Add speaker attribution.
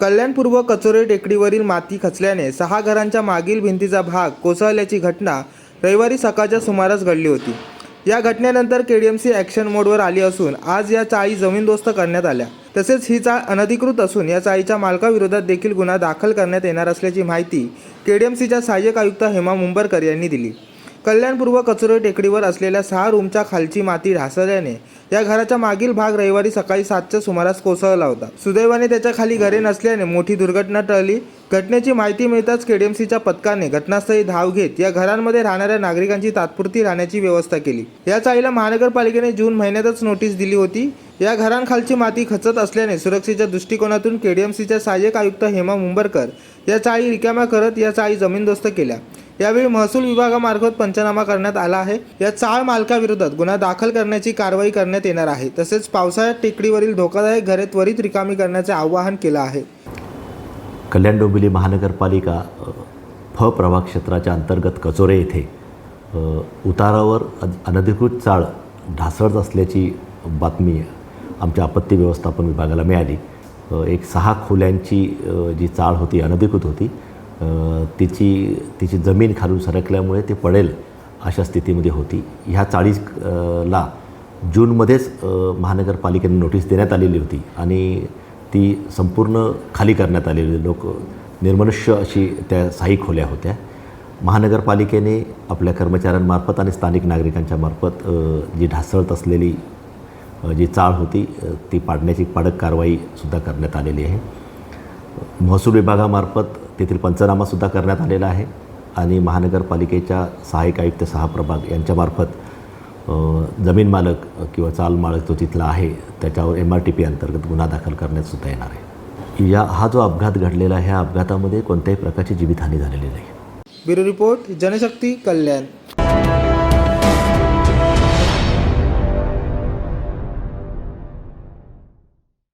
Speaker 1: कल्याणपूर्व कचोरे टेकडीवरील माती खचल्याने सहा घरांच्या मागील भिंतीचा भाग कोसळल्याची घटना रविवारी सकाळच्या सुमारास घडली होती. या घटनेनंतर केडीएमसी ॲक्शन मोडवर आली असून आज या चाळी जमीनदोस्त करण्यात आल्या. तसेच ही चाळ अनधिकृत असून या चाळीच्या मालकाविरोधात देखील गुन्हा दाखल करण्यात येणार असल्याची माहिती केडीएमसीच्या सहाय्यक आयुक्त हेमा मुंबरकर यांनी दिली. कल्याणपूर्व कचोरे टेकडीवर असलेल्या सहा रूमच्या खालची माती ढासळल्याने या घराचा मागील भाग रविवारी सकाळी सातच्या सुमारास कोसळला होता. सुदैवाने त्याच्याखाली घरे नसल्याने मोठी दुर्घटना टळली. घटनेची माहिती मिळताच केडीएमसीच्या पथकाने घटनास्थळी धाव घेत या घरांमध्ये राहणाऱ्या नागरिकांची तात्पुरती राहण्याची व्यवस्था केली. या चाळीला महानगरपालिकेने जून महिन्यातच नोटीस दिली होती. या घरांखालची माती खचत असल्याने सुरक्षेच्या दृष्टिकोनातून केडीएमसीच्या सहाय्यक आयुक्त हेमा मुंबरकर या चाळी रिकाम्या करत या चाळी जमीनदोस्त केल्या. यावेळी महसूल विभागामार्फत पंचनामा करण्यात आला आहे. या चाळ मालकाविरोधात गुन्हा दाखल करण्याची कारवाई करण्यात येणार आहे. तसेच पावसाळ्यात टेकडीवरील धोकादायक घरे त्वरित रिकामी करण्याचे आवाहन केलं आहे.
Speaker 2: कल्याण डोंबिवली महानगरपालिका फ प्रभाग क्षेत्राच्या अंतर्गत कचोरे येथे उतारावर अनधिकृत चाळ ढासळत असल्याची बातमी आमच्या आपत्ती व्यवस्थापन विभागाला मिळाली. एक सहा खोल्यांची जी चाळ होती अनधिकृत होती तिची तिची जमीन खालून सरकल्यामुळे ते पडेल अशा स्थितीमध्ये होती. ह्या चाळीस ला जूनमध्येच महानगरपालिकेने नोटीस देण्यात आलेली होती आणि ती संपूर्ण खाली करण्यात आलेली. लोक निर्मनुष्य अशी त्या साई खोल्या होत्या. महानगरपालिकेने आपल्या कर्मचाऱ्यांमार्फत आणि स्थानिक नागरिकांच्या मार्फत जी ढासळत असलेली जी चाळ होती ती पाडण्याची पाडक कारवाईसुद्धा करण्यात आलेली आहे. महसूल विभागामार्फत तेथील पंचनामासुद्धा करण्यात आलेला आहे. आणि महानगरपालिकेच्या सहाय्यक आयुक्त सहा प्रभाग यांच्यामार्फत जमीन मालक किंवा चाल मालक जो तिथला आहे त्याच्यावर एम आर टी पी अंतर्गत गुन्हा दाखल करण्यात सुद्धा येणार आहे. या हा जो अपघात घडलेला आहे ह्या अपघातामध्ये कोणत्याही प्रकारची जीवितहानी झालेली नाही.
Speaker 1: Bureau report Janshakti Kalyan.